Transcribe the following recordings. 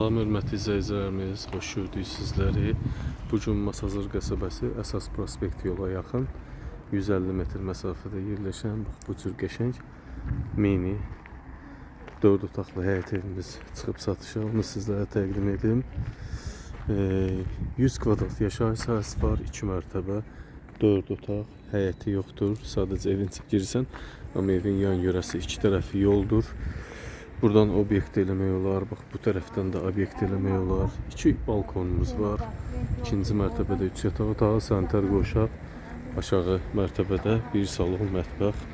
Salam hörmətli izləyicilərimiz, xoş gördük sizləri. Bu gün Masazır qəsəbəsi əsas prospekt yola yaxın 150 metr məsafədə yerləşən bax bu cür qəşəng mini 4 otaqlı həyət evimiz çıxıb satışa. Onu sizlərə təqdim edim. Ee, 100 kvadrat yaşayış sahəsi var, 2 mərtəbə, 4 otaq, həyəti yoxdur. Sadəcə evin girsən, amma evin yan yörəsi iki tərəfi yoldur. Buradan obyekt eləmək olar. Bax bu tərəfdən də obyekt eləmək olar. İki balkonumuz var. İkinci mərtəbədə 3 yataq otağı, sanitar qovşaq. Aşağı mərtəbədə bir salon, mətbəx,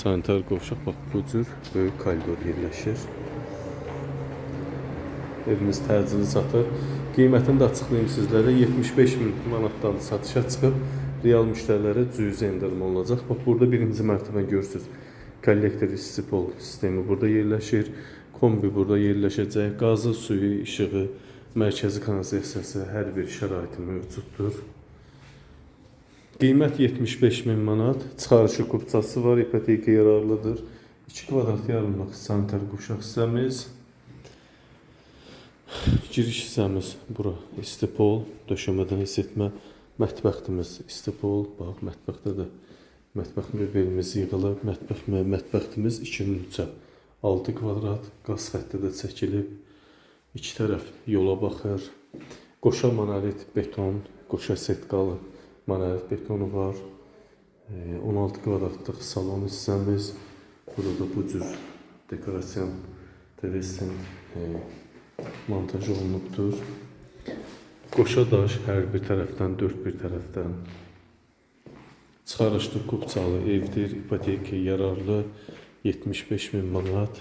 sanitar qovşaq. Bax bu cür böyük koridor yerləşir. Evimiz təcili satır. Qiymətini də açıqlayım sizlərə. 75 min manatdan satışa çıxıb real müştərilərə cüzi endirim olunacaq. Bax burada birinci mərtəbə görürsüz. Kollektor istipol sistemi burada yerləşir. Kombi burada yerləşəcək. Qazı, suyu, işığı, mərkəzi kanalizasiyası hər bir şəraiti mövcuddur. Qiymət 75 min manat. Çıxarışı kupçası var, ipoteka yararlıdır. 2 kvadrat yarımlıq sanitar quşaq hissəmiz. Giriş hissəmiz bura istipol, döşəmədən isitmə, mətbəximiz istipol, bax mətbəxdə də mətbəx möbelimiz yığılıb, mətbəx mətbəximiz 2-nin 3-ə 6 kvadrat qaz xətti də çəkilib. İki tərəf yola baxır. Qoşa monolit beton, qoşa setkalı monolit betonu var. Ee, 16 kvadratlıq salon hissəmiz. Burada bu cür dekorasyon telesin e, montaj olunubdur. Qoşa daş hər bir tərəfdən, dörd bir tərəfdən Çıxarışlı kupçalı evdir, ipoteka yararlı 75 min manat.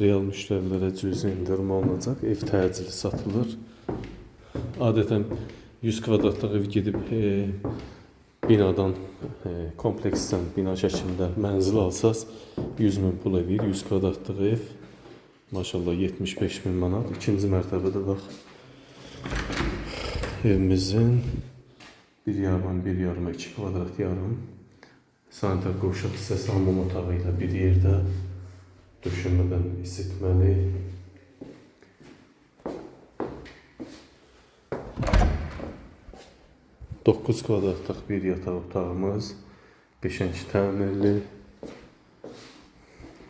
Real müştərilərə cüzi endirim alınacaq. Ev təcili satılır. Adətən 100 kvadratlıq ev gedib e, binadan e, kompleksdən bina şəklində mənzil alsaz 100 min pul edir. 100 kvadratlıq ev maşallah 75 min manat. İkinci mərtəbədə bax evimizin bir yarım, bir yarım, iki kvadrat yarım. Sanitar qovşaq hissəsi hamam otağı ilə bir yerdə döşəmədən isitməli. Doqquz kvadratlıq bir yataq otağımız, qəşəng təmirli.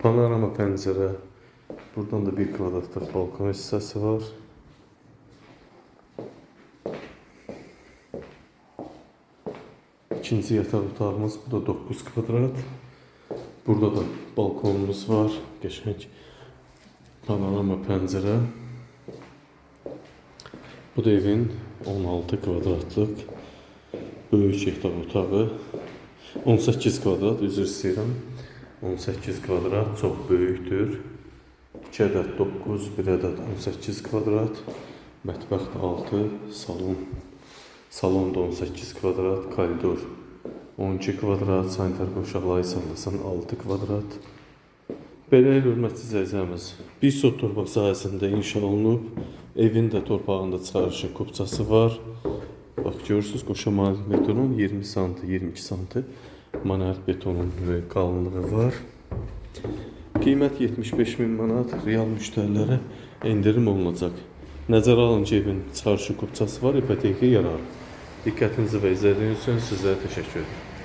Panorama pəncərə. Buradan da bir kvadratlıq balkon hissəsi var. İkinci yataq otağımız bu da 9 kvadrat. Burada da balkonumuz var. Qəşəng panorama pəncərə. Bu da evin 16 kvadratlıq böyük yataq otağı. 18 kvadrat, üzr istəyirəm. 18 kvadrat çox böyükdür. 2 ədəd 9, 1 ədəd 18 kvadrat. Mətbəx də 6, salon Salon da 18 kvadrat, koridor 12 kvadrat, sanitar qovşaqları hesaplasan 6 kvadrat. Belə hörmətli izləyicilərimiz, bir sot torpaq sahəsində inşa olunub, evin də torpağında çıxarışı kupçası var. Bax görürsüz, qoşa manuel betonun 20 sm, 22 sm manuel betonun qalınlığı var. Qiymət 75 min manat, real müştərilərə endirim olunacaq. Nəzərə alın ki, evin çıxarışı kupçası var, ipoteka yarar. Diqqətinizi və izlədiyiniz üçün sizlərə təşəkkür edirəm.